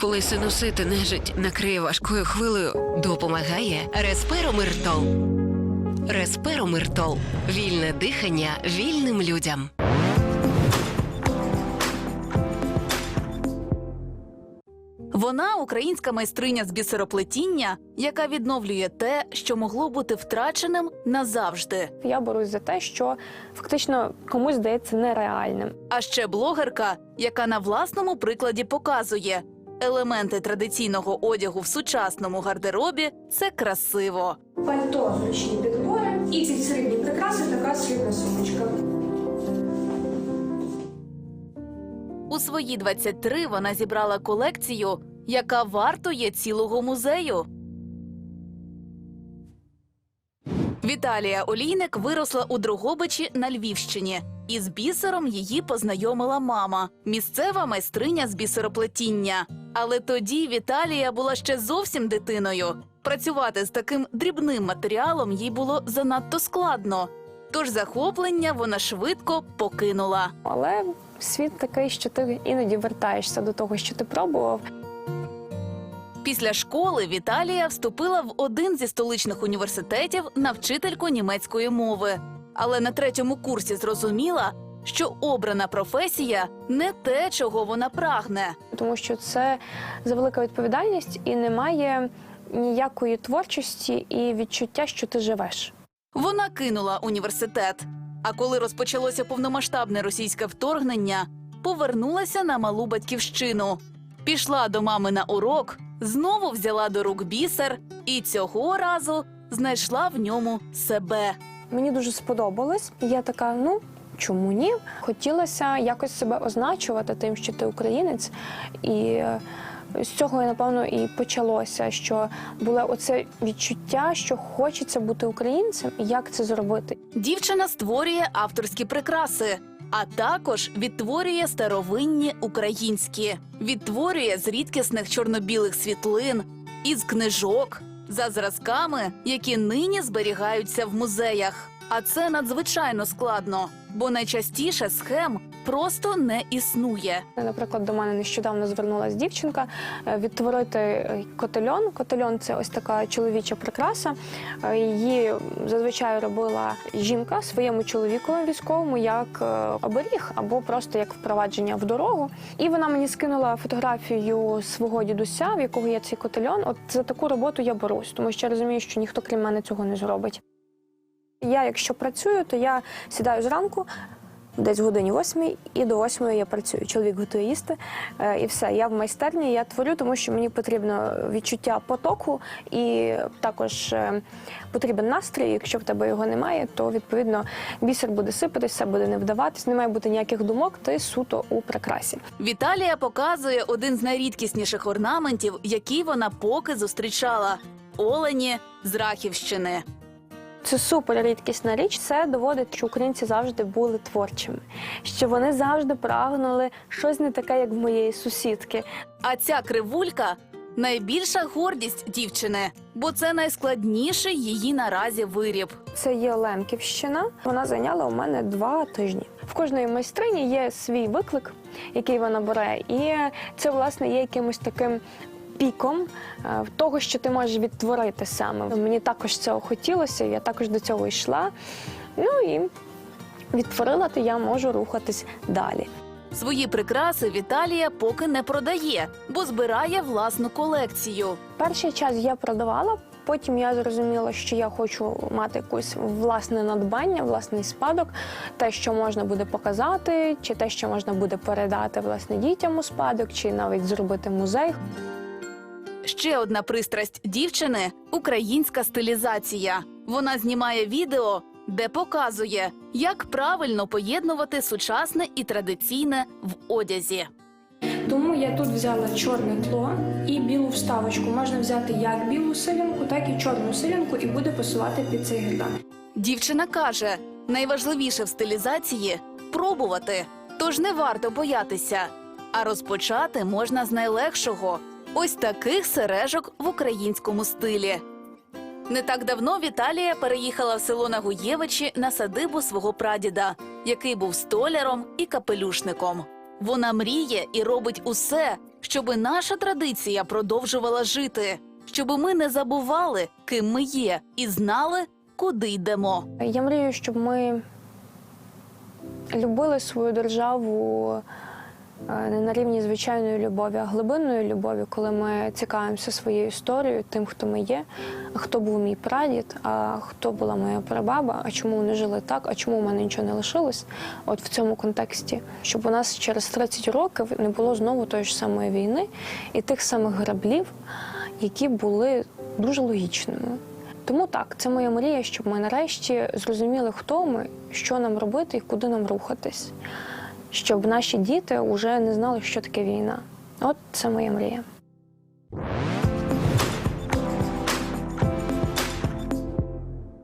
Коли синусити нежить накриє важкою хвилею, Допомагає Респиромиртол. Респиромиртол. Вільне дихання вільним людям. Вона українська майстриня з бісероплетіння, яка відновлює те, що могло бути втраченим назавжди. Я борюсь за те, що фактично комусь здається нереальним. А ще блогерка, яка на власному прикладі показує елементи традиційного одягу в сучасному гардеробі це красиво. Пальто, зручні підбори і під середні прикраси така срібна сумочка. У свої 23 вона зібрала колекцію, яка вартує цілого музею. Віталія Олійник виросла у Дрогобичі на Львівщині. Із бісером її познайомила мама, місцева майстриня з бісероплетіння. Але тоді Віталія була ще зовсім дитиною. Працювати з таким дрібним матеріалом їй було занадто складно. Тож захоплення вона швидко покинула. Але світ такий, що ти іноді вертаєшся до того, що ти пробував. Після школи Віталія вступила в один зі столичних університетів на вчительку німецької мови. Але на третьому курсі зрозуміла, що обрана професія не те, чого вона прагне. тому що це завелика відповідальність і немає ніякої творчості і відчуття, що ти живеш. Вона кинула університет. А коли розпочалося повномасштабне російське вторгнення, повернулася на малу батьківщину. Пішла до мами на урок, знову взяла до рук бісер і цього разу знайшла в ньому себе. Мені дуже сподобалось. Я така, ну чому ні? Хотілося якось себе означувати тим, що ти українець, і е, з цього напевно і почалося, що було оце відчуття, що хочеться бути українцем, і як це зробити. Дівчина створює авторські прикраси, а також відтворює старовинні українські, відтворює з рідкісних чорно-білих світлин, із книжок за зразками, які нині зберігаються в музеях. А це надзвичайно складно, бо найчастіше схем просто не існує. Наприклад, до мене нещодавно звернулася дівчинка е, відтворити е, котельон. Котельон це ось така чоловіча прикраса. Е, Її зазвичай робила жінка своєму чоловікові військовому як оберіг або просто як впровадження в дорогу. І вона мені скинула фотографію свого дідуся, в якого є цей котельон. От за таку роботу я берусь, тому що я розумію, що ніхто крім мене цього не зробить. Я, якщо працюю, то я сідаю зранку. Десь в годині восьмій і до восьмої я працюю. Чоловік готує їсти, е, і все. Я в майстерні, я творю, тому що мені потрібно відчуття потоку і також е, потрібен настрій. Якщо в тебе його немає, то відповідно бісер буде сипатись, все буде не вдаватись, не має бути ніяких думок, ти суто у прикрасі. Віталія показує один з найрідкісніших орнаментів, який вона поки зустрічала олені з Рахівщини. Це супер рідкісна річ. Це доводить, що українці завжди були творчими, що вони завжди прагнули щось не таке, як в моєї сусідки. А ця кривулька найбільша гордість дівчини, бо це найскладніший її наразі виріб. Це є Лемківщина. Вона зайняла у мене два тижні. В кожної майстрині є свій виклик, який вона бере, і це власне є якимось таким. Піком е, того, що ти можеш відтворити саме. Мені також цього хотілося, я також до цього йшла. Ну і відтворила, то я можу рухатись далі. Свої прикраси Віталія поки не продає, бо збирає власну колекцію. Перший час я продавала, потім я зрозуміла, що я хочу мати якусь власне надбання, власний спадок, те, що можна буде показати, чи те, що можна буде передати власне дітям у спадок, чи навіть зробити музей. Ще одна пристрасть дівчини українська стилізація. Вона знімає відео, де показує, як правильно поєднувати сучасне і традиційне в одязі. Тому я тут взяла чорне тло і білу вставочку. Можна взяти як білу силянку, так і чорну силянку, і буде пасувати під цей гердан. Дівчина каже: найважливіше в стилізації пробувати, тож не варто боятися. А розпочати можна з найлегшого ось таких сережок в українському стилі. Не так давно Віталія переїхала в село Нагуєвичі на садибу свого прадіда, який був столяром і капелюшником. Вона мріє і робить усе, щоби наша традиція продовжувала жити, щоби ми не забували, ким ми є, і знали, куди йдемо. Я мрію, щоб ми любили свою державу не на рівні звичайної любові, а глибинної любові, коли ми цікавимося своєю історією, тим, хто ми є, хто був мій прадід, а хто була моя прабаба, а чому вони жили так, а чому в мене нічого не лишилось. От в цьому контексті, щоб у нас через 30 років не було знову тої ж самої війни і тих самих граблів, які були дуже логічними. Тому так, це моя мрія, щоб ми нарешті зрозуміли, хто ми, що нам робити і куди нам рухатись. Щоб наші діти вже не знали, що таке війна. От це моя мрія.